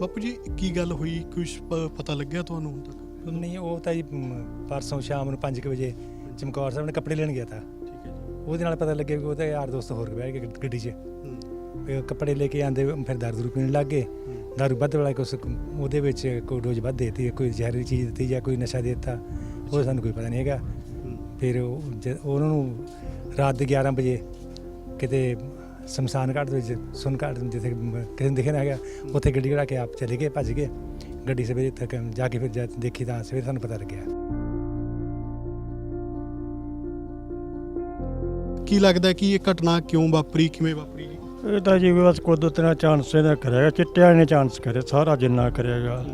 ਬਾਪੂ ਜੀ ਕੀ ਗੱਲ ਹੋਈ? ਕੁਝ ਪਤਾ ਲੱਗਿਆ ਤੁਹਾਨੂੰ ਹੁਣ ਤੱਕ? ਨਹੀਂ ਉਹ ਤਾਂ ਜੀ ਪਰਸੋਂ ਸ਼ਾਮ ਨੂੰ 5 ਵਜੇ ਚਮਕੌਰ ਸਾਹਿਬ ਨੇ ਕੱਪੜੇ ਲੈਣ ਗਿਆ ਤਾਂ। ਠੀਕ ਹੈ ਜੀ। ਉਹਦੇ ਨਾਲ ਪਤਾ ਲੱਗਿਆ ਵੀ ਉਹਦਾ ਯਾਰ ਦੋਸਤ ਹੋਰ ਬਹਿ ਕੇ ਗੱਡੀ 'ਚ। ਕੱਪੜੇ ਲੈ ਕੇ ਆਂਦੇ ਫਿਰ ਦਾਰੂ ਦੂਰੂ ਪੀਣ ਲੱਗ ਗਏ। ਦਾਰੂ ਵੱਧ ਵਾਲਾ ਕੁਛ ਉਹਦੇ ਵਿੱਚ ਕੋਈ ਡੋਜ਼ ਵੱਧ ਦੇਤੀ ਕੋਈ ਜ਼ਹਿਰੀ ਚੀਜ਼ ਦਿੱਤੀ ਜਾਂ ਕੋਈ ਨਸ਼ਾ ਦਿੱਤਾ। ਉਹ ਸਾਨੂੰ ਕੋਈ ਪਤਾ ਨਹੀਂ ਹੈਗਾ। ਫਿਰ ਉਹਨਾਂ ਨੂੰ ਰਾਤ ਦੇ 11 ਵਜੇ ਕਿਤੇ ਸ਼ਮਸ਼ਾਨ ਘਾਟ ਦੇ ਵਿੱਚ ਸੁਨ ਘਾਟ ਜਿੱਥੇ ਕਿਸੇ ਨੂੰ ਦਿਖਿਆ ਨਾ ਹੈਗਾ ਉੱਥੇ ਗੱਡੀ ਕਢਾ ਕੇ ਆਪ ਚਲੇ ਗਏ ਭੱਜ ਗਏ। ਗੱਡੀ ਸਵੇਰੇ ਤੱਕ ਜਾ ਕੇ ਫਿਰ ਜਾ ਦੇਖੀ ਤਾਂ ਸਵੇਰੇ ਸਾਨੂੰ ਪਤਾ ਲੱਗਿਆ। ਕੀ ਲੱਗਦਾ ਕਿ ਇਹ ਘਟਨਾ ਕਿਉਂ ਵਾਪਰੀ ਕਿਵੇਂ ਵਾਪਰੀ? ਜੀ ਇਹ ਤਾਂ ਜੀ ਬਸ ਕੁਦਰਤ ਨਾਲ ਚਾਂਸ ਇਹਦਾ ਕਰਿਆ ਚਿੱਟੇ ਵਾਲੇ ਨੇ ਚਾਂਸ ਕਰਿਆ ਸਾਰਾ ਜਿੰਨਾ ਕਰਿਆਗਾ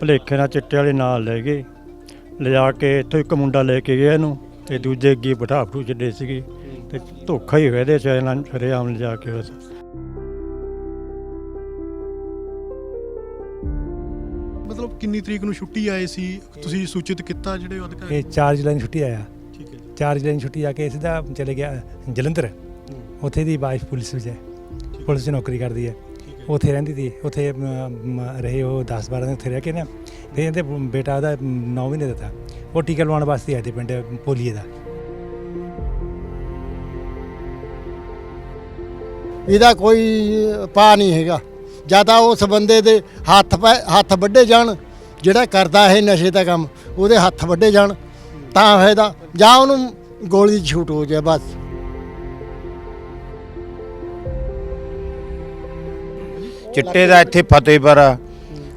ਭਲੇਖੇ ਨਾਲ ਚਿੱਟੇ ਵਾਲੇ ਨਾਲ ਲੈ ਗਏ। ਲਿਜਾ ਕੇ ਇੱਥੋਂ ਇੱਕ ਮੁੰਡਾ ਲੈ ਕੇ ਗਿਆ ਇਹਨੂੰ ਤੇ ਦੂਜੇ ਅੱਗੇ ਬਿਠਾ ਬਠੂ ਛੱਡੇ ਸੀਗੇ। ਤੇ ਧੋਖਾ ਹੀ ਹੋਇਆ ਇਹਦੇ ਚ ਇਹਨਾਂ ਫਰੇਆਮ ਲਿਜਾ ਕੇ ਬਸ। ਮਤਲਬ ਕਿੰਨੀ ਤਰੀਕ ਨੂੰ ਛੁੱਟੀ ਆਏ ਸੀ? ਤੁਸੀਂ ਸੂਚਿਤ ਕੀਤਾ ਜਿਹੜੇ ਅਧਿਕਾਰੀ? ਇਹ 4 ਜੁਲਾਈ ਨੂੰ ਛੁੱਟੀ ਆਇਆ। ਠੀਕ ਹੈ ਜੀ। 4 ਜੁਲਾਈ ਨੂੰ ਛੁੱਟੀ ਆ ਕੇ ਸਿੱਧਾ ਚਲੇ ਗਿਆ ਜਲੰਧਰ। ਉੱਥੇ ਦੀ ਵਾਈਫ ਪੁਲਿਸ ਵਿੱਚ ਹੈ। ਪੁਲਿਸ 'ਚ ਨੌਕਰੀ ਕਰਦੀ ਹੈ। ਉੱਥੇ ਰਹਿੰਦੀ ਸੀ। ਉੱਥੇ ਰਹੇ ਉਹ 10 12 ਦਿਨ ਉੱਥੇ ਰਹਿ ਕੇ ਨਾ। ਫਿਰ ਇਹਦੇ ਬੇਟਾ ਉਹਦਾ 9 ਮਹੀਨੇ ਦਾ ਤਾ। ਉਹ ਟੀਕਾ ਲਵਾਉਣ ਵਾਸਤੇ ਆਏ ਤੇ ਪਿੰਡ ਪੋਲੀਏ ਦਾ। ਇਹਦਾ ਕੋਈ ਪਾ ਨਹੀਂ ਹੈਗਾ। ਜ਼ਿਆਦਾ ਉਸ ਬੰਦੇ ਦੇ ਹੱਥ ਹੱਥ ਵੱਡੇ ਜਾਣ, ਜਿਹੜਾ ਕਰਦਾ ਇਹ ਨਸ਼ੇ ਦਾ ਕੰਮ, ਉਹਦੇ ਹੱਥ ਵੱਡੇ ਜਾਣ, ਤਾਂ ਫਾਇਦਾ। ਜਾਂ ਉਹਨੂੰ ਗੋਲੀ ਛੂਟ ਹੋ ਜਾਏ ਬਸ। ਚਿੱਟੇ ਦਾ ਇੱਥੇ ਫਤਿਹਪੁਰ,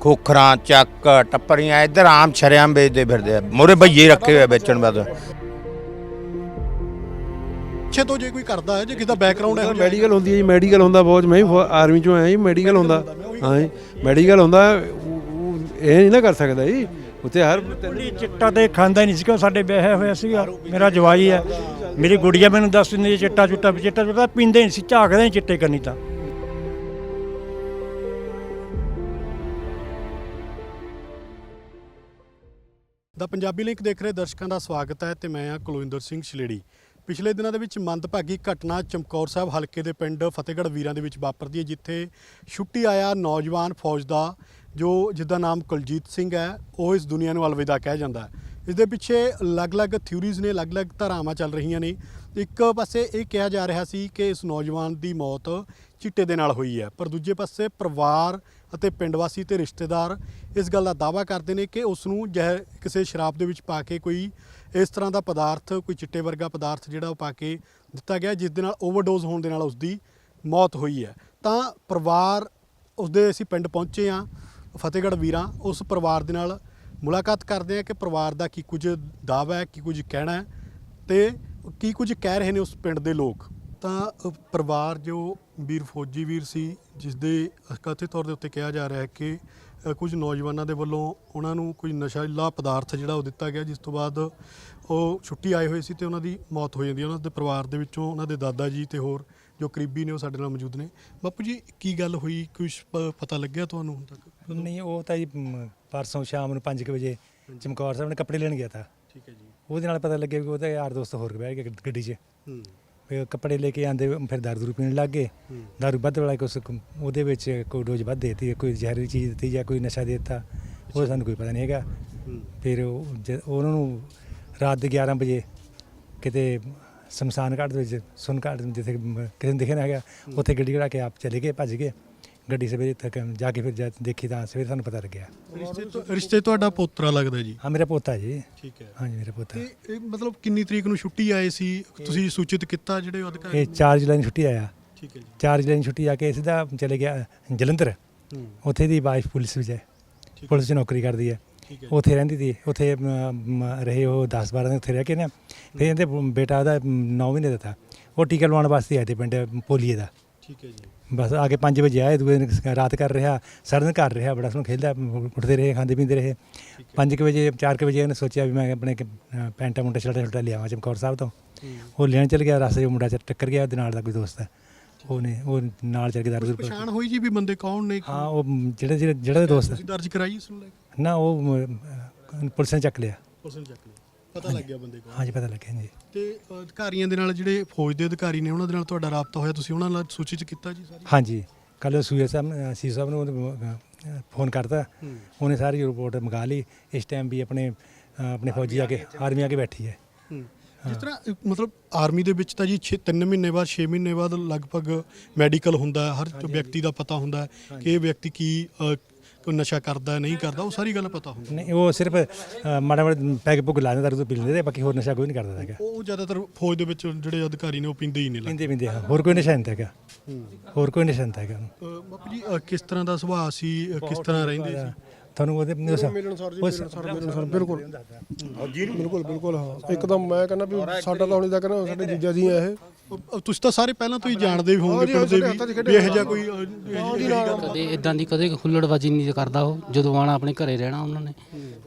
ਖੋਖਰਾਂ, ਚੱਕ, ਟੱਪਰੀਆਂ, ਇੱਧਰ ਆਮ ਸ਼ਰਿਆਮ ਵੇਚਦੇ ਫਿਰਦੇ ਆ। ਮੋਰੇ ਭਈਏ ਰੱਖੇ ਹੋਏ ਵੇਚਣ ਵਾਸਤੇ ਅੱਛੇ ਤੋਂ ਜੇ ਕੋਈ ਕਰਦਾ ਹੈ ਜੇ ਕਿਸੇ ਦਾ ਬੈਕਗ੍ਰਾਉਂਡ ਹੈ ਮੈਡੀਕਲ ਹੁੰਦੀ ਹੈ ਜੀ ਮੈਡੀਕਲ ਹੁੰਦਾ ਬਹੁਤ ਮੈਂ ਵੀ ਆਰਮੀ ਚੋਂ ਆਇਆ ਜੀ ਮੈਡੀਕਲ ਹੁੰਦਾ। ਹਾਂ ਜੀ ਮੈਡੀਕਲ ਹੁੰਦਾ ਇਹ ਨਹੀਂ ਨਾ ਕਰ ਸਕਦਾ ਜੀ। ਉੱਥੇ ਹਰ ਕੁੜੀ ਚਿੱਟਾ ਤੇ ਖਾਂਦਾ ਹੀ ਨਹੀਂ ਸੀ ਕਿ ਸਾਡੇ ਵਿਆਹਿਆ ਹੋਇਆ ਸੀਗਾ ਮੇਰਾ ਜਵਾਈ ਹੈ। ਮੇਰੀ ਗੁੜੀਆ ਮੈਨੂੰ ਦੱਸ ਦਿੰਦੀ ਸੀ ਚਿੱਟਾ ਚੁੱਟਾ ਚਿੱਟਾ ਚੁੱਟਾ ਪੀਂਦੇ ਨਹੀਂ ਸੀ ਝਾਕਦੇ ਹੀ ਚਿੱਟੇ ਕਰਨੀ ਤਾਂ। ਦਾ ਪੰਜਾਬੀ ਲਿੰਕ ਦੇਖ ਰਹੇ ਦਰਸ਼ਕਾਂ ਦਾ ਸਵਾਗਤ ਹੈ ਤੇ ਮੈਂ ਹਾਂ ਕੁਲਵਿੰਦਰ ਸਿੰਘ ਛਲੇੜੀ। ਪਿਛਲੇ ਦਿਨਾਂ ਦੇ ਵਿੱਚ ਮੰਦਭਾਗੀ ਘਟਨਾ ਚਮਕੌਰ ਸਾਹਿਬ ਹਲਕੇ ਦੇ ਪਿੰਡ ਫਤਿਹਗੜ੍ਹ ਵੀਰਾਂ ਦੇ ਵਿੱਚ ਵਾਪਰਦੀ ਹੈ, ਜਿੱਥੇ ਛੁੱਟੀ ਆਇਆ ਨੌਜਵਾਨ ਫੌਜ ਦਾ, ਜੋ ਜਿਸਦਾ ਨਾਮ ਕੁਲਜੀਤ ਸਿੰਘ ਹੈ, ਉਹ ਇਸ ਦੁਨੀਆ ਨੂੰ ਅਲਵਿਦਾ ਕਹਿ ਜਾਂਦਾ ਹੈ। ਇਸ ਦੇ ਪਿੱਛੇ ਅਲੱਗ-ਅਲੱਗ ਥਿਊਰੀਜ਼ ਨੇ, ਅਲੱਗ-ਅਲੱਗ ਧਾਰਾਵਾਂ ਚੱਲ ਰਹੀਆਂ ਨੇ। ਇੱਕ ਪਾਸੇ ਇਹ ਕਿਹਾ ਜਾ ਰਿਹਾ ਸੀ ਕਿ ਇਸ ਨੌਜਵਾਨ ਦੀ ਮੌਤ ਚਿੱਟੇ ਦੇ ਨਾਲ ਹੋਈ ਹੈ, ਪਰ ਦੂਜੇ ਪਾਸੇ ਪਰਿਵਾਰ ਅਤੇ ਪਿੰਡ ਵਾਸੀ ਤੇ ਰਿਸ਼ਤੇਦਾਰ ਇਸ ਗੱਲ ਦਾ ਦਾਅਵਾ ਕਰਦੇ ਨੇ ਕਿ ਉਸ ਨੂੰ ਕਿਸੇ ਸ਼ਰਾਬ ਦੇ ਵਿੱਚ ਪਾ ਕੇ ਕੋਈ ਇਸ ਤਰ੍ਹਾਂ ਦਾ ਪਦਾਰਥ, ਕੋਈ ਚਿੱਟੇ ਵਰਗਾ ਪਦਾਰਥ ਜਿਹੜਾ ਉਹ ਪਾ ਕੇ ਦਿੱਤਾ ਗਿਆ, ਜਿਸ ਦੇ ਨਾਲ ਓਵਰਡੋਜ਼ ਹੋਣ ਦੇ ਨਾਲ ਉਸ ਦੀ ਮੌਤ ਹੋਈ ਹੈ। ਤਾਂ ਪਰਿਵਾਰ ਉਸਦੇ ਅਸੀਂ ਪਿੰਡ ਪਹੁੰਚੇ ਆ ਫਤਿਹਗੜ੍ਹ ਵੀਰਾਂ। ਉਸ ਪਰਿਵਾਰ ਦੇ ਨਾਲ ਮੁਲਾਕਾਤ ਕਰਦੇ ਆ ਕਿ ਪਰਿਵਾਰ ਦਾ ਕੀ ਕੁਝ ਦਾਅਵਾ ਹੈ, ਕੀ ਕੁਝ ਕਹਿਣਾ ਹੈ ਤੇ ਕੀ ਕੁਝ ਕਹਿ ਰਹੇ ਨੇ ਉਸ ਪਿੰਡ ਦੇ ਲੋਕ। ਤਾਂ ਪਰਿਵਾਰ ਜੋ ਵੀਰ ਫੌਜੀ ਵੀਰ ਸੀ ਜਿਸ ਦੇ ਕਥਿਤ ਤੌਰ ਦੇ ਉੱਤੇ ਕਿਹਾ ਜਾ ਰਿਹਾ ਹੈ ਕਿ ਕੁਝ ਨੌਜਵਾਨਾਂ ਦੇ ਵੱਲੋਂ ਉਹਨਾਂ ਨੂੰ ਕੋਈ ਨਸ਼ੀਲਾ ਪਦਾਰਥ ਜਿਹੜਾ ਉਹ ਦਿੱਤਾ ਗਿਆ ਜਿਸ ਤੋਂ ਬਾਅਦ ਉਹ ਛੁੱਟੀ ਆਏ ਹੋਏ ਸੀ ਤੇ ਉਹਨਾਂ ਦੀ ਮੌਤ ਹੋ ਜਾਂਦੀ ਹੈ। ਉਹਨਾਂ ਦੇ ਪਰਿਵਾਰ ਦੇ ਵਿੱਚੋਂ ਉਹਨਾਂ ਦੇ ਦਾਦਾ ਜੀ ਤੇ ਹੋਰ ਜੋ ਕਰੀਬੀ ਨੇ ਉਹ ਸਾਡੇ ਨਾਲ ਮੌਜੂਦ ਨੇ। ਬਾਪੂ ਜੀ ਕੀ ਗੱਲ ਹੋਈ? ਕੁਝ ਪਤਾ ਲੱਗਿਆ ਤੁਹਾਨੂੰ ਹੁਣ ਤੱਕ? ਨਹੀਂ ਉਹ ਤਾਂ ਜੀ ਪਰਸੋਂ ਸ਼ਾਮ ਨੂੰ 5 ਵਜੇ ਚਮਕੌਰ ਸਾਹਿਬ ਨੇ ਕੱਪੜੇ ਲੈਣ ਗਿਆ ਤਾਂ ਠੀਕ ਹੈ ਜੀ। ਉਹਦੇ ਨਾਲ ਪਤਾ ਲੱਗਿਆ ਵੀ ਉਹਦਾ ਯਾਰ ਦੋਸਤ ਹੋਰ ਬਹਿ ਕੇ ਗੱਡੀ 'ਚ। ਹੂੰ। ਫਿਰ ਕੱਪੜੇ ਲੈ ਕੇ ਆਂਦੇ ਫਿਰ ਦਾਰੂ ਦੂਰੂ ਪੀਣ ਲੱਗ ਗਏ। ਦਾਰੂ ਵੱਧ ਵਾਲਾ ਕੁਛ ਉਹਦੇ ਵਿੱਚ ਕੋਈ ਡੋਜ਼ ਵੱਧ ਦੇਤੀ ਕੋਈ ਜ਼ਹਿਰੀ ਚੀਜ਼ ਦਿੱਤੀ ਜਾਂ ਕੋਈ ਨਸ਼ਾ ਦੇ ਦਿੱਤਾ ਉਹ ਸਾਨੂੰ ਕੋਈ ਪਤਾ ਨਹੀਂ ਹੈਗਾ। ਫਿਰ ਉਹਨਾਂ ਨੂੰ ਰਾਤ ਦੇ 11 ਵਜੇ ਕਿਤੇ ਸ਼ਮਸ਼ਾਨ ਘਾਟ ਦੇ ਵਿੱਚ ਸੁਨ ਘਾਟ ਜਿੱਥੇ ਮ- ਕਿਸੇ ਨੂੰ ਦਿਖਿਆ ਨਾ ਹੈਗਾ ਉੱਥੇ ਗੱਡੀ ਕਢਾ ਕੇ ਆਪ ਚਲੇ ਗਏ ਭੱਜ ਗਏ। ਗੱਡੀ ਸਵੇਰੇ ਤੱਕ ਜਾ ਕੇ ਫਿਰ ਜਾ ਦੇਖੀ ਤਾਂ ਸਵੇਰੇ ਸਾਨੂੰ ਪਤਾ ਲੱਗਿਆ। ਰਿਸ਼ਤੇ ਤੋਂ- ਰਿਸ਼ਤੇ ਤੁਹਾਡਾ ਪੋਤਰਾ ਲੱਗਦਾ ਜੀ? ਹਾਂ ਮੇਰਾ ਪੋਤਾ ਜੀ। ਠੀਕ ਹੈ। ਹਾਂਜੀ ਮੇਰਾ ਪੋਤਾ। ਤੇ ਇਹ ਮਤਲਬ ਕਿੰਨੀ ਤਰੀਕ ਨੂੰ ਛੁੱਟੀ ਆਏ ਸੀ? ਤੁਸੀਂ ਸੂਚਿਤ ਕੀਤਾ ਜਿਹੜੇ ਅਧਿਕਾਰੀ? ਇਹ 4 ਜੁਲਾਈ ਨੂੰ ਛੁੱਟੀ ਆਇਆ। ਠੀਕ ਹੈ ਜੀ। 4 ਜੁਲਾਈ ਨੂੰ ਛੁੱਟੀ ਆ ਕੇ ਸਿੱਧਾ ਚਲੇ ਗਿਆ ਜਲੰਧਰ। ਹੂੰ। ਉੱਥੇ ਦੀ ਵਾਈਫ ਪੁਲਿਸ ਵਿੱਚ ਹੈ। ਪੁਲਿਸ 'ਚ ਨੌਕਰੀ ਕਰਦੀ ਹੈ। ਠੀਕ ਹੈ ਉੱਥੇ ਰਹਿੰਦੀ ਸੀ। ਉੱਥੇ ਰਹੇ ਉਹ 10 12 ਦਿਨ ਉੱਥੇ ਰਹਿ ਕੇ ਨਾ ਫਿਰ ਇਹਦੇ ਬੇਟਾ ਉਹਦਾ 9 ਮਹੀਨੇ ਦਾ ਤਾ ਉਹ ਟੀਕਾ ਲਵਾਉਣ ਵਾਸਤੇ ਆਏ ਤੇ ਪਿੰਡ ਪੋਲੀਏ ਦਾ। ਠੀਕ ਹੈ ਜੀ। ਬਸ ਆ ਕੇ 5 ਵਜੇ ਆਏ ਦੂਏ ਦਿਨ ਰਾਤ ਕਰ ਰਿਹਾ ਸਾਰਾ ਦਿਨ ਘਰ ਰਿਹਾ ਬੜਾ ਸੋਹਣਾ ਖੇਲਦਾ ਉੱਠਦੇ ਰਹੇ ਖਾਂਦੇ ਪੀਂਦੇ ਰਹੇ। 5 ਵਜੇ 4 ਵਜੇ ਉਹਨੇ ਸੋਚਿਆ ਵੀ ਮੈਂ ਆਪਣੇ ਪੈਂਟਾ ਮੁੰਡਾ ਛਲਟਾ ਛਲਟਾ ਲਿਆਵਾਂ ਚਮਕੌਰ ਸਾਹਿਬ ਤੋਂ। ਉਹ ਲੈਣ ਚਲ ਗਿਆ ਰਸਤੇ 'ਚ ਮੁੰਡਾ ਟੱਕਰ ਗਿਆ ਉਹਦੇ ਨਾਲ ਦਾ ਕੋਈ ਦੋਸਤ ਹੈ। ਉਹਨੇ ਉਹ ਨਾਲ ਚੱਲ ਕੇ ਦਾਰੂ ਦੂਰੂ ਪੀ- ਪਛਾਣ ਹੋਈ ਜੀ ਵੀ ਬੰਦੇ ਕੌਣ ਨੇ ਹਾਂ ਉਹ ਜਿਹੜਾ ਜਿਹੜਾ ਜਿਹੜਾ ਦੋਸਤ ਤੁਸੀਂ ਦਰਜ ਕਰਾਈ ਇਸ ਨੂੰ ਲੈ ਨਾ ਉਹ ਪੁਲਿਸ ਨੇ ਚੱਕ ਲਿਆ। ਉਸ ਨੂੰ ਚੱਕ ਲਿਆ। ਪਤਾ ਲੱਗ ਗਿਆ ਬੰਦੇ ਕੌਣ ਹਾਂਜੀ ਪਤਾ ਲੱਗਿਆ ਜੀ ਤੇ ਅ, ਅਧਿਕਾਰੀਆਂ ਦੇ ਨਾਲ ਜਿਹੜੇ ਫੌਜ ਦੇ ਅਧਿਕਾਰੀ ਨੇ ਉਹਨਾਂ ਦੇ ਨਾਲ ਤੁਹਾਡਾ ਰਾਬਤਾ ਹੋਇਆ? ਤੁਸੀਂ ਉਹਨਾਂ ਨਾਲ ਸੂਚੀ ਚ ਕੀਤਾ ਜੀ ਸਾਰੀ? ਹਾਂਜੀ। ਕੱਲ ਸੂਏ ਸਾਹਿਬ ਸੀ ਸਾਹਿਬ ਨੂੰ ਉਹਨੇ, ਅਹ, ਅ, ਫੋਨ ਕਰਤਾ। ਉਹਨੇ ਸਾਰੀ ਰਿਪੋਰਟ ਮੰਗਾ ਲਈ। ਇਸ ਟਾਈਮ ਵੀ ਆਪਣੇ ਅ, ਆਪਣੇ ਫੌਜੀ ਆ ਕੇ ਆਰਮੀ ਆ ਕੇ ਬੈਠੀ ਹੈ। ਜਿਸ ਤਰ੍ਹਾਂ ਅ, ਮਤਲਬ ਆਰਮੀ ਦੇ ਵਿੱਚ ਤਾਂ ਜੀ 3 ਮਹੀਨੇ ਬਾਅਦ 6 ਮਹੀਨੇ ਬਾਅਦ ਲਗਭਗ ਮੈਡੀਕਲ ਹੁੰਦਾ ਹੈ ਹਰ ਵਿਅਕਤੀ ਦਾ ਪਤਾ ਹੁੰਦਾ ਹੈ ਕਿ ਇਹ ਵਿਅਕਤੀ ਕੀ ਅ, ਕੋਈ ਨਸ਼ਾ ਕਰਦਾ ਨਹੀਂ ਕਰਦਾ ਉਹ ਸਾਰੀ ਗੱਲ ਪਤਾ ਹੁੰਦੀ ਨਹੀਂ ਉਹ ਸਿਰਫ ਅ, ਮਾੜਾ ਮਾੜਾ ਪੈਗ ਪੁਗ ਲਾ ਦਿੰਦਾ ਦਾਰੂ ਪੀ ਲੈਂਦੇ ਤੇ ਬਾਕੀ ਹੋਰ ਨਸ਼ਾ ਕੋਈ ਨਹੀਂ ਕਰਦਾ ਹੈਗਾ। ਉਹ ਜ਼ਿਆਦਾਤਰ ਫੌਜ ਦੇ ਵਿੱਚ ਜਿਹੜੇ ਅਧਿਕਾਰੀ ਨੇ ਉਹ ਪੀਂਦੇ ਹੀ ਨਹੀਂ ਲੱਗਦੇ। ਪੀਂਦੇ ਪੀਂਦੇ ਹਾਂ ਹੋਰ ਕੋਈ ਨਸ਼ਾ ਨਹੀਂ ਹੈਗਾ। ਹੋਰ ਕੋਈ ਨਸ਼ਾ ਨਹੀਂ ਹੈਗਾ। ਬਾਪੂ ਜੀ ਅ, ਕਿਸ ਤਰ੍ਹਾਂ ਦਾ ਸੁਭਾਅ ਸੀ? ਅ, ਕਿਸ ਤਰ੍ਹਾਂ ਰਹਿੰਦੇ ਸੀ? ਤੁਹਾਨੂੰ ਉਹਦੇ ਮਿਲਣ ਸਰ ਜੀ ਮਿਲਣ ਸਰ ਮਿਲਣ ਸਰ ਬਿਲਕੁਲ। ਬਿਲਕੁਲ ਬਿਲਕੁਲ ਹਾਂ। ਇੱਕਦਮ ਮੈਂ ਕਹਿੰਦਾ ਵੀ ਸਾਡਾ ਤਾਂ ਹੁਣੀ ਤੱਕ ਨਾ ਸਾਡੇ ਜੀਜਾ ਜੀ ਆ ਇਹ। ਤੁਸੀਂ ਤਾਂ ਸਾਰੇ ਪਹਿਲਾਂ ਤੋਂ ਹੀ ਜਾਣਦੇ ਵੀ ਹੋਵੋਗੇ ਪਿੰਡ ਦੇ ਵੀ ਇਹੋ ਜਿਹਾ ਕੋਈ ਕਦੇ ਇਦਾਂ ਦੀ ਕਦੇ ਹੁੱਲੜਬਾਜੀ ਨਹੀਂ ਕਰਦਾ ਉਹ ਜਦੋਂ ਆਣਾ ਆਪਣੇ ਘਰੇ ਰਹਿਣਾ ਉਹਨਾਂ ਨੇ।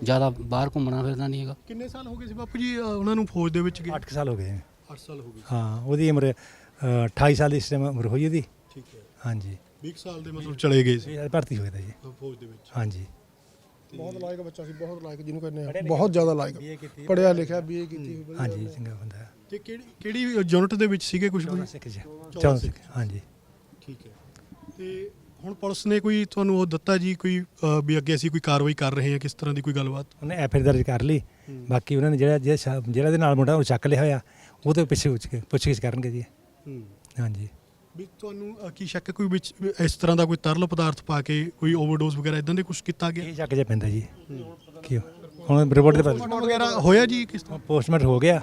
ਜ਼ਿਆਦਾ ਬਾਹਰ ਘੁੰਮਣਾ ਫਿਰਦਾ ਨਹੀਂ ਹੈਗਾ। ਕਿੰਨੇ ਸਾਲ ਹੋ ਗਏ ਸੀ ਬਾਪੂ ਜੀ ਉਹਨਾਂ ਨੂੰ ਫੌਜ ਦੇ ਵਿੱਚ ਗਏ? 8 ਸਾਲ ਹੋ ਗਏ। 8 ਸਾਲ ਹੋ ਗਏ ਹਾਂ ਉਹਦੀ ਉਮਰ ਅ, 28 ਸਾਲ ਦੀ ਇਸ ਟਾਈਮ ਉਮਰ ਹੋਈ ਉਹਦੀ। ਠੀਕ ਹੈ। ਹਾਂਜੀ। 20 ਸਾਲ ਦੇ ਮਤਲਬ ਚਲੇ ਗਏ ਸੀ। ਇਹ ਭਰਤੀ ਹੋਇਆ ਤਾ ਜੀ। ਫੌਜ ਦੇ ਵਿੱਚ। ਹਾਂਜੀ। ਬਹੁਤ ਲਾਇਕ ਬੱਚਾ ਸੀ ਬਹੁਤ ਲਾਇਕ ਜਿਹਨੂੰ ਕਹਿੰਦੇ ਆ। ਬਹੁਤ ਜ਼ਿਆਦਾ ਲਾਇਕ। ਪੜਿਆ ਲਿਖਿਆ ਬੀਏ ਕੀਤੀ ਹੋਈ ਹਾਂਜੀ ਚੰਗਾ ਬੰਦਾ ਹੈ। ਤੇ ਕਿਹੜੀ ਕਿਹੜੀ ਯੂਨਿਟ ਦੇ ਵਿੱਚ ਸੀਗੇ ਕੁਝ ਚੌਦਾਂ ਸਿੱਖ ਜੀ। ਚੌਦਾਂ ਸਿੱਖ। ਹਾਂਜੀ। ਠੀਕ ਹੈ। ਤੇ ਹੁਣ ਪੁਲਿਸ ਨੇ ਕੋਈ ਤੁਹਾਨੂੰ ਉਹ ਦਿੱਤਾ ਜੀ ਕੋਈ ਅ, ਵੀ ਅੱਗੇ ਅਸੀਂ ਕੋਈ ਕਾਰਵਾਈ ਕਰ ਰਹੇ ਹਾਂ ਕਿਸ ਤਰ੍ਹਾਂ ਦੀ ਕੋਈ ਗੱਲਬਾਤ? ਉਹਨੇ ਐਫ ਦਰਜ ਕਰ ਲਈ। ਬਾਕੀ ਉਹਨਾਂ ਨੇ ਜਿਹੜਾ ਜਿਹੜਾ ਸ਼ਾ- ਜਿਹੜਾ ਦੇ ਨਾਲ ਮੁੰਡਾ ਉਹ ਚੱਕ ਲਿਆ ਹੋਇਆ ਉਹ ਤੇ ਪਿੱਛੇ ਪੁੱਛ ਕੇ ਪੁੱਛਗਿੱਛ ਕਰਨਗੇ ਜੀ। ਹਾਂਜੀ। ਵੀ ਤੁਹਾਨੂੰ ਅ, ਕੀ ਸ਼ੱਕ ਹੈ ਕੋਈ ਵਿੱਚ ਇਸ ਤਰ੍ਹਾਂ ਦਾ ਕੋਈ ਤਰਲ ਪਦਾਰਥ ਪਾ ਕੇ ਕੋਈ ਓਵਰਡੋਜ਼ ਵਗੈਰਾ ਇਦਾਂ ਦੇ ਕੁਝ ਕੀਤਾ ਗਿਆ? ਇਹ ਚੱਕ ਜੇ ਪੈਂਦਾ ਜੀ। ਕੀ ਹੁਣ ਰਿਪੋਰਟ ਦੇ ਪੋਸਟਮਾਰਟਮ ਵਗੈਰਾ ਹੋਇਆ ਜੀ ਕਿਸ ਤਰ੍ਹਾਂ? ਪੋਸਟਮਾਰਟਮ ਹੋ ਗਿਆ।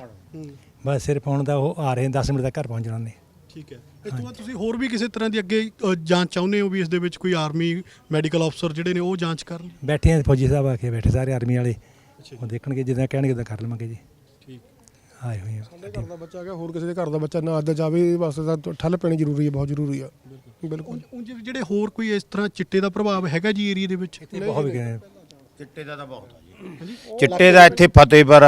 ਬਸ ਸਿਰਫ ਹੁਣ ਦਾ ਉਹ ਆ ਰਹੇ ਨੇ 10 ਮਿੰਟ ਤੱਕ ਘਰ ਪਹੁੰਚ ਜਾਣਾ ਨੇ ਠੀਕ ਹੈ। ਇਸ ਤੋਂ ਬਾਅਦ ਤੁਸੀਂ ਹੋਰ ਵੀ ਕਿਸੇ ਤਰ੍ਹਾਂ ਦੀ ਅੱਗੇ ਅ, ਜਾਂਚ ਚਾਹੁੰਦੇ ਹੋ ਵੀ ਇਸ ਦੇ ਵਿੱਚ ਕੋਈ ਆਰਮੀ ਮੈਡੀਕਲ ਅਫਸਰ ਜਿਹੜੇ ਨੇ ਉਹ ਜਾਂਚ ਕਰਨ? ਬੈਠੇ ਆ ਫੌਜੀ ਸਾਹਿਬ ਆ ਕੇ ਬੈਠੇ ਸਾਰੇ ਆਰਮੀ ਵਾਲੇ। ਉਹ ਦੇਖਣਗੇ ਜਿੱਦਾਂ ਕਹਿਣਗੇ ਉਦਾਂ ਕਰ ਲਵਾਂਗੇ ਜੀ। ਆਏ ਹੋਏ ਆ ਸਾਡੇ ਘਰ ਦਾ ਬੱਚਾ ਹੈਗਾ ਹੋਰ ਕਿਸੇ ਦੇ ਘਰ ਦਾ ਬੱਚਾ ਨਾ ਅੱਜ ਜਾਵੇ ਇਹਦੇ ਵਾਸਤੇ ਤਾਂ ਠੱਲ ਪੈਣੀ ਜ਼ਰੂਰੀ ਹੈ ਬਹੁਤ ਜ਼ਰੂਰੀ ਆ। ਬਿਲਕੁਲ। ਉਂਝ ਜਿਹੜੇ ਹੋਰ ਕੋਈ ਇਸ ਤਰ੍ਹਾਂ ਚਿੱਟੇ ਦਾ ਪ੍ਰਭਾਵ ਹੈਗਾ ਜੀ ਏਰੀਆ ਦੇ ਵਿੱਚ? ਬਹੁਤ ਗਏ ਚਿੱਟੇ ਦਾ ਤਾਂ ਬਹੁਤ ਆ ਜੀ। ਚਿੱਟੇ ਦਾ ਇੱਥੇ ਫਤਿਹਪੁਰ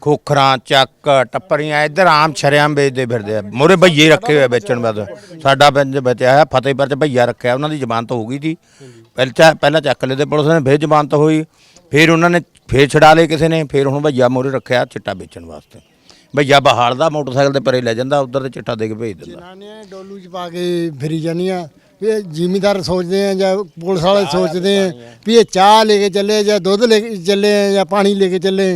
ਖੋਖਰਾਂ ਚੱਕ ਟੱਪਰੀਆਂ ਇੱਧਰ ਆਮ ਸ਼ਰਿਆਮ ਵੇਚਦੇ ਫਿਰਦੇ ਆ। ਮੋਰੇ ਭਈਏ ਰੱਖੇ ਹੋਏ ਆ ਵੇਚਣ ਬਸ ਸਾਡਾ ਪਿੰਡ ਬਚਿਆ ਹੈ ਫਤਿਹਪੁਰ ਚ ਭਈਆ ਰੱਖਿਆ ਉਹਨਾਂ ਦੀ ਜ਼ਮਾਨਤ ਹੋ ਗਈ ਸੀ। ਪਹਿਲਾਂ ਪਹਿਲਾਂ ਚੱਕ ਲਏ ਤੇ ਪੁਲਿਸ ਨੇ ਫੇਰ ਜ਼ਮਾਨਤ ਹੋਈ। ਫੇਰ ਉਹਨਾਂ ਨੇ ਫੇਰ ਛਡਾ ਲਏ ਕਿਸੇ ਨੇ ਫੇਰ ਹੁਣ ਭਈਆ ਮੋਰੇ ਰੱਖਿਆ ਚਿੱਟਾ ਵੇਚਣ ਵਾਸਤੇ। ਭਈਆ ਬਹਾਲ ਦਾ ਮੋਟਰਸਾਈਕਲ ਤੇ ਪਰੇ ਲੈ ਜਾਂਦਾ ਉਧਰ ਤੇ ਚਿੱਟਾ ਦੇ ਕੇ ਭੇਜ ਦਿੰਦਾ। ਜਨਾਨੀਆਂ ਡੋਲੂ 'ਚ ਪਾ ਕੇ ਫਿਰੀ ਜਾਂਦੀਆਂ ਵੀ ਇਹ ਜ਼ਿਮੀਦਾਰ ਸੋਚਦੇ ਆ ਜਾਂ ਪੁਲਿਸ ਵਾਲੇ ਸੋਚਦੇ ਆ ਵੀ ਇਹ ਚਾਹ ਲੈ ਕੇ ਚੱਲੇ ਜਾਂ ਦੁੱਧ ਲੈ ਕੇ ਚੱਲੇ ਆ ਜਾਂ ਪਾਣੀ ਲੈ ਕੇ ਚੱਲੇ।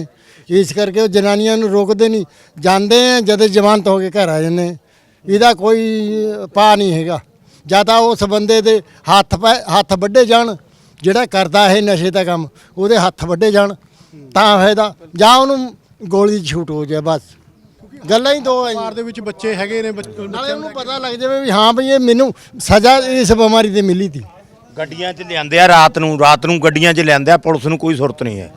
ਇਸ ਕਰਕੇ ਉਹ ਜਨਾਨੀਆਂ ਨੂੰ ਰੋਕਦੇ ਨਹੀਂ। ਜਾਂਦੇ ਆ ਜਦ ਜ਼ਮਾਨਤ ਹੋ ਕੇ ਘਰ ਆ ਜਾਂਦੇ। ਇਹਦਾ ਕੋਈ ਪਾ ਨਹੀਂ ਹੈਗਾ। ਜਾਂ ਤਾਂ ਉਸ ਬੰਦੇ ਦੇ ਹੱਥ ਪੈ ਹੱਥ ਵੱਡੇ ਜਾਣ ਜਿਹੜਾ ਕਰਦਾ ਇਹ ਨਸ਼ੇ ਦਾ ਕੰਮ ਉਹਦੇ ਹੱਥ ਵੱਡੇ ਜਾਣ ਤਾਂ ਫਾਇਦਾ। ਜਾਂ ਉਹਨੂੰ ਗੋਲੀ ਦੀ ਛੂਟ ਹੋ ਜਾਏ ਬਸ। ਗੱਲਾਂ ਹੀ ਦੋ ਆ ਜੀ। ਪਰਿਵਾਰ ਦੇ ਵਿੱਚ ਬੱਚੇ ਹੈਗੇ ਨੇ ਬੱਚ- ਨਾਲੇ ਉਹਨੂੰ ਪਤਾ ਲੱਗ ਜਾਵੇ ਵੀ ਹਾਂ ਭਈ ਇਹ ਮੈਨੂੰ ਸਜ਼ਾ ਇਸ ਬਿਮਾਰੀ ਤੇ ਮਿਲੀ ਤੀ। ਗੱਡੀਆਂ 'ਚ ਲਿਆਂਦੇ ਆ ਰਾਤ ਨੂੰ ਰਾਤ ਨੂੰ ਗੱਡੀਆਂ 'ਚ ਲਿਆਂਦੇ ਆ ਪੁਲਿਸ ਨੂੰ ਕੋਈ ਸੁਰਤ ਨਹੀਂ ਹੈ।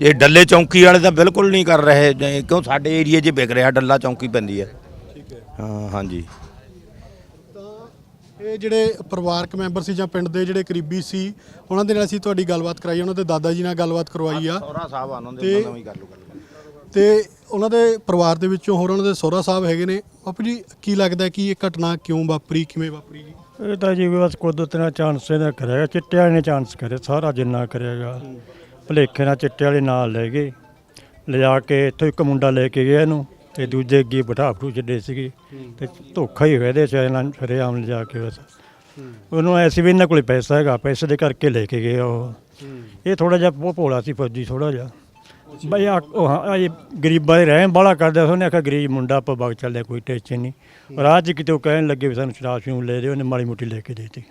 ਇਹ ਡੱਲੇ ਚੌਂਕੀ ਵਾਲੇ ਤਾਂ ਬਿਲਕੁਲ ਨਹੀਂ ਕਰ ਰਹੇ ਕਿਉਂ ਸਾਡੇ ਏਰੀਏ 'ਚ ਵਿਕ ਰਿਹਾ ਡੱਲਾ ਚੌਂਕੀ ਪੈਂਦੀ ਹੈ। ਠੀਕ ਹੈ। ਹਾਂ ਹਾਂਜੀ। ਇਹ ਜਿਹੜੇ ਪਰਿਵਾਰਕ ਮੈਂਬਰ ਸੀ ਜਾਂ ਪਿੰਡ ਦੇ ਜਿਹੜੇ ਕਰੀਬੀ ਸੀ ਉਹਨਾਂ ਦੇ ਨਾਲ ਅਸੀਂ ਤੁਹਾਡੀ ਗੱਲਬਾਤ ਕਰਾਈ ਉਹਨਾਂ ਦੇ ਦਾਦਾ ਜੀ ਨਾਲ ਗੱਲਬਾਤ ਕਰਵਾਈ ਆ। ਸੋਹਰਾ ਸਾਹਿਬ ਦੇ ਉਹਨਾਂ ਨਾਲ ਵੀ ਤੇ ਉਹਨਾਂ ਦੇ ਪਰਿਵਾਰ ਦੇ ਵਿੱਚੋਂ ਹੋਰ ਉਹਨਾਂ ਦੇ ਸਹੁਰਾ ਸਾਹਿਬ ਹੈਗੇ ਨੇ। ਬਾਪੂ ਜੀ ਕੀ ਲੱਗਦਾ ਕਿ ਇਹ ਘਟਨਾ ਕਿਉਂ ਵਾਪਰੀ ਕਿਵੇਂ ਵਾਪਰੀ ਜੀ? ਇਹ ਤਾਂ ਜੀ ਬਸ ਕੁਦਰਤ ਨਾਲ ਚਾਂਸ ਇਹਦਾ ਕਰਿਆ ਚਿੱਟਿਆਂ ਨੇ ਚਾਂਸ ਕਰਿਆ ਸਾਰਾ ਜਿੰਨਾ ਕਰਿਆਗਾ ਭਲੇਖੇ ਨਾਲ ਚਿੱਟੇ ਵਾਲੇ ਨਾਲ ਲੈ ਗਏ। ਲਿਜਾ ਕੇ ਇੱਥੋਂ ਇੱਕ ਮੁੰਡਾ ਲੈ ਕੇ ਗਿਆ ਇਹਨੂੰ। ਤੇ ਦੂਜੇ ਅੱਗੇ ਬਿਠਾ ਬਠੂ ਛੱਡੇ ਸੀਗੇ। ਤੇ ਧੋਖਾ ਹੀ ਹੋਇਆ ਇਹਦੇ ਚ, ਇਹਨਾਂ ਫਰੇਆਮ ਲਿਜਾ ਕੇ ਬਸ। ਉਹਨੂੰ ਐਸੀ ਵੀ ਇਹਨਾਂ ਕੋਲੇ ਪੈਸਾ ਹੈਗਾ, ਪੈਸੇ ਦੇ ਕਰਕੇ ਲੈ ਕੇ ਗਏ ਉਹ। ਇਹ ਥੋੜਾ ਜਿਹਾ ਉਹ ਭੋਲਾ ਸੀ ਫੌਜੀ ਥੋੜਾ ਜਿਹਾ। ਬਈ ਆ ਉਹ ਹਾਂ ਇਹ ਗਰੀਬਾਂ ਦੇ ਰਹਿਮ ਬਾਲਾ ਕਰਦਾ ਸੀ, ਉਹਨੇ ਆਖਿਆ ਗਰੀਬ ਮੁੰਡਾ ਆਪਾਂ ਬਾਗ ਚੱਲਦੇ, ਕੋਈ ਟੈਨਸ਼ਨ ਨਹੀਂ। ਰਾਹ 'ਚ ਕਿਤੇ ਉਹ ਕਹਿਣ ਲੱਗੇ ਵੀ ਸਾਨੂੰ ਸ਼ਰਾਬ ਸ਼ੂਬ ਲੈ ਦਿਓ, ਉਹਨੇ ਮਾੜੀ ਮੋਟੀ ਲੈ ਕੇ ਦੇਤੀ।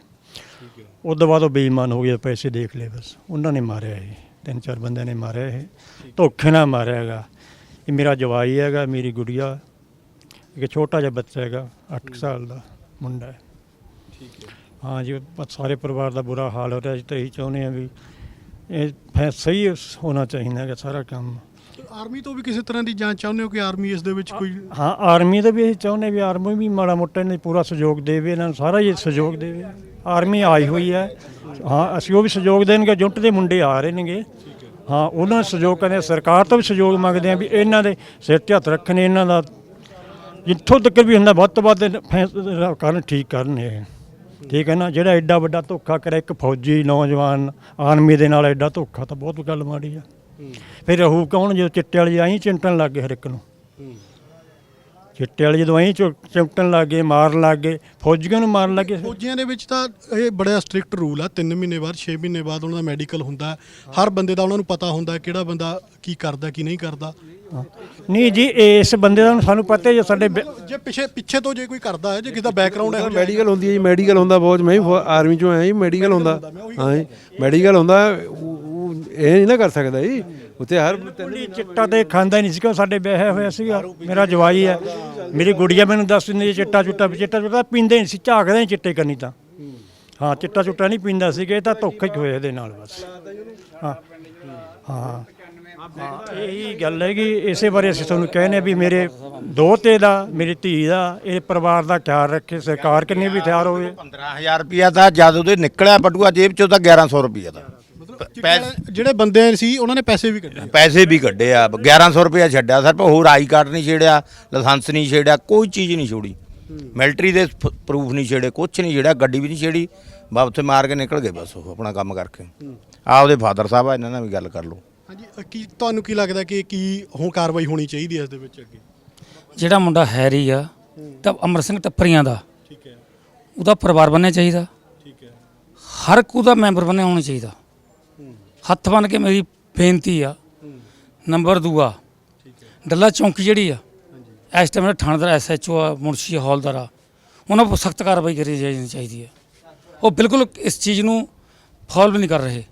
ਉਸ ਤੋਂ ਬਾਅਦ ਉਹ ਬੇਈਮਾਨ ਹੋ ਗਿਆ ਪੈਸੇ ਦੇਖ ਲਏ ਬਸ। ਉਹਨਾਂ ਨੇ ਮਾਰਿਆ ਇਹ, ਤਿੰਨ ਚਾਰ ਬੰਦਿਆਂ ਨੇ ਮਾਰਿਆ ਇਹ। ਧੋਖੇ ਨਾਲ ਮਾਰਿਆ ਹੈਗਾ। ਇਹ ਮੇਰਾ ਜਵਾਈ ਹੈਗਾ ਮੇਰੀ ਗੁੜੀਆ। ਇੱਕ ਛੋਟਾ ਜਿਹਾ ਬੱਚਾ ਹੈਗਾ 8 ਸਾਲ ਦਾ ਮੁੰਡਾ ਹੈ। ਹਾਂ। ਜੀ ਬਸ ਸਾਰੇ ਪਰਿਵਾਰ ਦਾ ਬੁਰਾ ਹਾਲ ਹੋ ਰਿਹਾ ਜੀ ਤਾਂ ਇਹੀ ਚਾਹੁੰਦੇ ਆ ਵੀ ਇਹ ਫੈ ਸਹੀ ਹੋਣਾ ਚਾਹੀਦਾ ਹੈਗਾ ਸਾਰਾ ਕੰਮ। ਆਰਮੀ ਤੋਂ ਵੀ ਕਿਸੇ ਤਰ੍ਹਾਂ ਦੀ ਜਾਂਚ ਚਾਹੁੰਦੇ ਹੋ ਕਿ ਆਰਮੀ ਇਸ ਦੇ ਵਿੱਚ ਕੋਈ ਹਾਂ ਆਰਮੀ ਦਾ ਵੀ ਇਹ ਚਾਹੁੰਦੇ ਵੀ ਆਰਮੀ ਵੀ ਮਾੜਾ ਮੋਟਾ ਇਹਨਾਂ ਨੂੰ ਪੂਰਾ ਸਹਿਯੋਗ ਦੇਵੇ ਇਹਨਾਂ ਨੂੰ ਸਾਰਾ ਹੀ ਸਹਿਯੋਗ ਦੇਵੇ। ਆਰਮੀ ਆਈ ਹੋਈ ਹੈ। ਹਾਂ ਅਸੀਂ ਉਹ ਵੀ ਸਹਿਯੋਗ ਦੇਣਗੇ ਜੁੱਟ ਦੇ ਮੁੰਡੇ ਆ ਰਹੇ ਨੇਗੇ। ਹਾਂ ਉਹਨਾਂ ਸਹਿਯੋਗ ਕਰਦੇ। ਸਰਕਾਰ ਤੋਂ ਵੀ ਸਹਿਯੋਗ ਮੰਗਦੇ ਆ ਵੀ ਇਹਨਾਂ ਦੇ ਸਿਰ ਤੇ ਹੱਥ ਰੱਖਣੇ ਇਹਨਾਂ ਦਾ ਜਿੱਥੋਂ ਤੱਕ ਵੀ ਹੁੰਦਾ ਵੱਧ ਤੋਂ ਵੱਧ ਫੈਸਲਾ ਕਰਨ ਠੀਕ ਕਰਨ ਇਹ। ਠੀਕ ਹੈ ਨਾ? ਜਿਹੜਾ ਐਡਾ ਵੱਡਾ ਧੋਖਾ ਕਰਿਆ ਇੱਕ ਫੌਜੀ ਨੌਜਵਾਨ ਆਰਮੀ ਦੇ ਨਾਲ ਐਡਾ ਧੋਖਾ ਤਾਂ ਬਹੁਤ ਗੱਲ ਮਾੜੀ ਆ। ਫਿਰ ਰਹੂ ਕੌਣ ਜਦੋਂ ਚਿੱਟੇ ਵਾਲੀ ਆਈ ਚਿੰਟਣ ਲੱਗ ਗਏ ਹਰ ਇੱਕ ਨੂੰ? ਚਿੱਟੇ ਵਾਲੇ ਜਦੋਂ ਐਂ ਚਮਕਣ ਲੱਗ ਗਏ ਮਾਰਨ ਲੱਗ ਗਏ ਫੌਜੀਆਂ ਨੂੰ ਮਾਰਨ ਲੱਗ ਗਏ। ਫੌਜੀਆਂ ਦੇ ਵਿੱਚ ਤਾਂ ਇਹ ਬੜਾ ਸਟ੍ਰਿਕਟ ਰੂਲ ਆ 3 ਮਹੀਨੇ ਬਾਅਦ 6 ਮਹੀਨੇ ਬਾਅਦ ਉਹਨਾਂ ਦਾ ਮੈਡੀਕਲ ਹੁੰਦਾ। ਹਰ ਬੰਦੇ ਦਾ ਉਹਨਾਂ ਨੂੰ ਪਤਾ ਹੁੰਦਾ ਕਿਹੜਾ ਬੰਦਾ ਕੀ ਕਰਦਾ ਕੀ ਨਹੀਂ ਕਰਦਾ। ਨਹੀਂ ਜੀ ਇਸ ਬੰਦੇ ਦਾ ਸਾਨੂੰ ਪਤਾ ਹੀ ਹੈ ਸਾਡੇ ਜੇ ਪਿੱਛੇ ਪਿੱਛੇ ਤੋਂ ਜੇ ਕੋਈ ਕਰਦਾ ਹੈ ਜੇ ਕਿਸੇ ਦਾ ਬੈਕਗ੍ਰਾਉਂਡ ਹੈ ਮੈਡੀਕਲ ਹੁੰਦੀ ਹੈ ਜੀ ਮੈਡੀਕਲ ਹੁੰਦਾ ਬਹੁਤ ਮੈਂ ਵੀ ਆਰਮੀ ਚੋਂ ਆਇਆ ਜੀ ਮੈਡੀਕਲ ਹੁੰਦਾ। ਹਾਂ ਜੀ ਮੈਡੀਕਲ ਹੁੰਦਾ ਇਹ ਨਹੀਂ ਨਾ ਕਰ ਸਕਦਾ ਜੀ। ਉੱਥੇ ਹਰ ਕੁੜੀ ਚਿੱਟਾ ਤੇ ਖਾਂਦਾ ਹੀ ਨਹੀਂ ਸੀ ਕਿਉਂ ਸਾਡੇ ਵਿਆਹਿਆ ਹੋਇਆ ਸੀਗਾ ਮੇਰਾ ਜਵਾਈ ਹੈ। ਮੇਰੀ ਗੁੜੀਆ ਮੈਨੂੰ ਦੱਸ ਦਿੰਦੀ ਸੀ ਚਿੱਟਾ ਚੁੱਟਾ ਚਿੱਟਾ ਚੁੱਟਾ ਪੀਂਦੇ ਨਹੀਂ ਸੀ ਝਾਕਦੇ ਨਹੀਂ ਚਿੱਟੇ ਕਰਨੀ ਤਾਂ। ਹਾਂ ਚਿੱਟਾ ਚੁੱਟਾ ਨਹੀਂ ਪੀਂਦਾ ਸੀਗਾ ਇਹ ਤਾਂ ਧੋਖਾ ਹੀ ਹੋਇਆ ਇਹਦੇ ਨਾਲ ਬਸ। ਹਾਂ ਹਾਂ ਹਾਂ। ਇਹੀ ਗੱਲ ਹੈ ਕਿ ਇਸੇ ਬਾਰੇ ਅਸੀਂ ਤੁਹਾਨੂੰ ਕਹਿੰਦੇ ਹਾਂ ਵੀ ਮੇਰੇ ਦੋਤੇ ਦਾ ਮੇਰੀ ਧੀ ਦਾ ਇਹ ਪਰਿਵਾਰ ਦਾ ਖਿਆਲ ਰੱਖੇ ਸਰਕਾਰ ਕਿੰਨੀ ਵੀ ਤਿਆਰ ਹੋਵੇ। 15000 ਰੁਪਿਆ ਤਾਂ ਜਦ ਉਹਦੇ ਨਿਕਲਿਆ ਬਟੂਆ ਜੇਬ ਚੋਂ ਤਾਂ 1100 ਰੁਪਿਆ ਦਾ। ਪੈਸੇ ਜਿਹੜੇ ਬੰਦੇ ਸੀ ਉਹਨਾਂ ਨੇ ਪੈਸੇ ਵੀ ਕੱਢੇ। ਪੈਸੇ ਵੀ ਕੱਢੇ ਆ। 1100 ਰੁਪਿਆ ਛੱਡਿਆ। ਸਰ ਹੋਰ ਆਈ ਕਾਰਡ ਨਹੀਂ ਛੇੜਿਆ ਲਾਇਸੈਂਸ ਨਹੀਂ ਛੇੜਿਆ ਕੋਈ ਚੀਜ਼ ਨਹੀਂ ਛੋੜੀ। ਮਿਲਟਰੀ ਦੇ ਪ੍ਰੂਫ ਨਹੀਂ ਛੇੜੇ ਕੁਛ ਨਹੀਂ ਛੇੜਿਆ ਗੱਡੀ ਵੀ ਨਹੀਂ ਛੇੜੀ। ਬਾ ਉੱਥੇ ਮਾਰ ਕੇ ਨਿਕਲ ਗਏ ਬਸ ਉਹ ਆਪਣਾ ਕੰਮ ਕਰਕੇ। ਆ ਉਹਦੇ ਫਾਦਰ ਸਾਹਿਬ ਆ ਇਹਨਾਂ ਨਾਲ ਵੀ ਗੱਲ ਕਰ ਲਓ। ਹਾਂਜੀ ਕੀ ਤੁਹਾਨੂੰ ਕੀ ਲੱਗਦਾ ਕਿ ਕੀ ਹੁਣ ਕਾਰਵਾਈ ਹੋਣੀ ਚਾਹੀਦੀ ਹੈ ਇਸ ਦੇ ਵਿੱਚ ਅੱਗੇ? ਜਿਹੜਾ ਮੁੰਡਾ ਹੈਰੀ ਆ ਤਾਂ ਅਮਰ ਸਿੰਘ ਟੱਪਰੀਆਂ ਦਾ। ਠੀਕ ਹੈ। ਉਹਦਾ ਪਰਿਵਾਰ ਬਣਨਾ ਚਾਹੀਦਾ। ਠੀਕ ਹੈ। ਹਰ ਇੱਕ ਉਹਦਾ ਮੈਂਬਰ ਬਣਿਆ ਹੋਣਾ ਚਾਹੀਦਾ। ਹੱਥ ਬਨ ਕੇ ਮੇਰੀ ਬੇਨਤੀ ਆ। ਨੰਬਰ ਦੂਆ। ਡੱਲਾ ਚੌਂਕੀ ਜਿਹੜੀ ਆ ਇਸ ਟਾਈਮ ਥਾਣੇਦਾਰ ਐਸਐਚਓ ਆ ਮੁਨਸ਼ੀ ਆ, ਹੌਲਦਾਰ ਆ। ਉਹਨਾਂ 'ਤੇ ਸਖਤ ਕਾਰਵਾਈ ਕਰੀ ਜਾਣੀ ਚਾਹੀਦੀ ਹੈ ਉਹ ਬਿਲਕੁਲ ਇਸ ਚੀਜ਼ ਨੂੰ ਫੋਲੋ ਨਹੀਂ ਕਰ ਰਹੇ।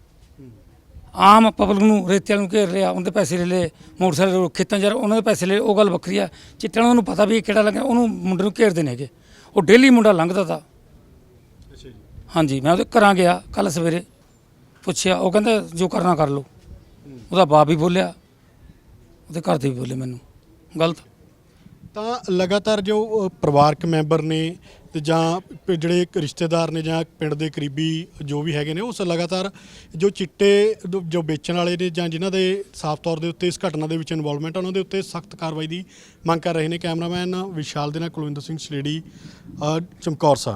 ਆਮ ਪਬਲਿਕ ਨੂੰ ਰੇਤਿਆਂ ਨੂੰ ਘੇਰ ਲਿਆ ਉਹਦੇ ਪੈਸੇ ਲੈ ਲਏ ਮੋਟਰਸਾਈਕਲ ਖੇਤਾਂ 'ਚ ਉਹਨਾਂ ਦੇ ਪੈਸੇ ਲੈ ਉਹ ਗੱਲ ਵੱਖਰੀ ਆ। ਚਿੱਟਿਆਂ ਨੂੰ ਉਹਨੂੰ ਪਤਾ ਵੀ ਇਹ ਕਿਹੜਾ ਲੱਗਿਆ ਉਹਨੂੰ ਮੁੰਡੇ ਨੂੰ ਘੇਰਦੇ ਨੇਗੇ ਉਹ ਡੇਲੀ ਮੁੰਡਾ ਲੰਘਦਾ ਤਾ। ਅੱਛਾ ਜੀ। ਹਾਂਜੀ ਮੈਂ ਉਹਦੇ ਘਰਾਂ ਗਿਆ ਕੱਲ ਸਵੇਰੇ। ਪੁੱਛਿਆ ਉਹ ਕਹਿੰਦੇ ਜੋ ਕਰਨਾ ਕਰ ਲਓ। ਉਹਦਾ ਬਾਪ ਵੀ ਬੋਲਿਆ ਉਹਦੇ ਘਰ ਦੇ ਵੀ ਬੋਲੇ ਮੈਨੂੰ। ਗਲਤ। ਤਾਂ ਲਗਾਤਾਰ ਜੋ ਅ, ਪਰਿਵਾਰਕ ਮੈਂਬਰ ਨੇ ਤੇ ਜਾਂ ਪ- ਜਿਹੜੇ ਇੱਕ ਰਿਸ਼ਤੇਦਾਰ ਨੇ ਜਾਂ ਪਿੰਡ ਦੇ ਕਰੀਬੀ ਜੋ ਵੀ ਹੈਗੇ ਨੇ ਉਸ ਲਗਾਤਾਰ ਜੋ ਚਿੱਟੇ ਜੋ- ਜੋ ਵੇਚਣ ਵਾਲੇ ਨੇ ਜਾਂ ਜਿਨ੍ਹਾਂ ਦੇ ਸਾਫ਼ ਤੌਰ ਦੇ ਉੱਤੇ ਇਸ ਘਟਨਾ ਦੇ ਵਿੱਚ ਇਨਵੋਲਵਮੈਂਟ ਉਹਨਾਂ ਦੇ ਉੱਤੇ ਸਖਤ ਕਾਰਵਾਈ ਦੀ ਮੰਗ ਕਰ ਰਹੇ ਨੇ ਕੈਮਰਾਮੈਨ ਵਿਸ਼ਾਲ ਦੇ ਨਾਲ ਕੁਲਵਿੰਦਰ ਸਿੰਘ ਸਲੇੜੀ ਅ, ਚਮਕੌਰ ਸਾਹਿਬ।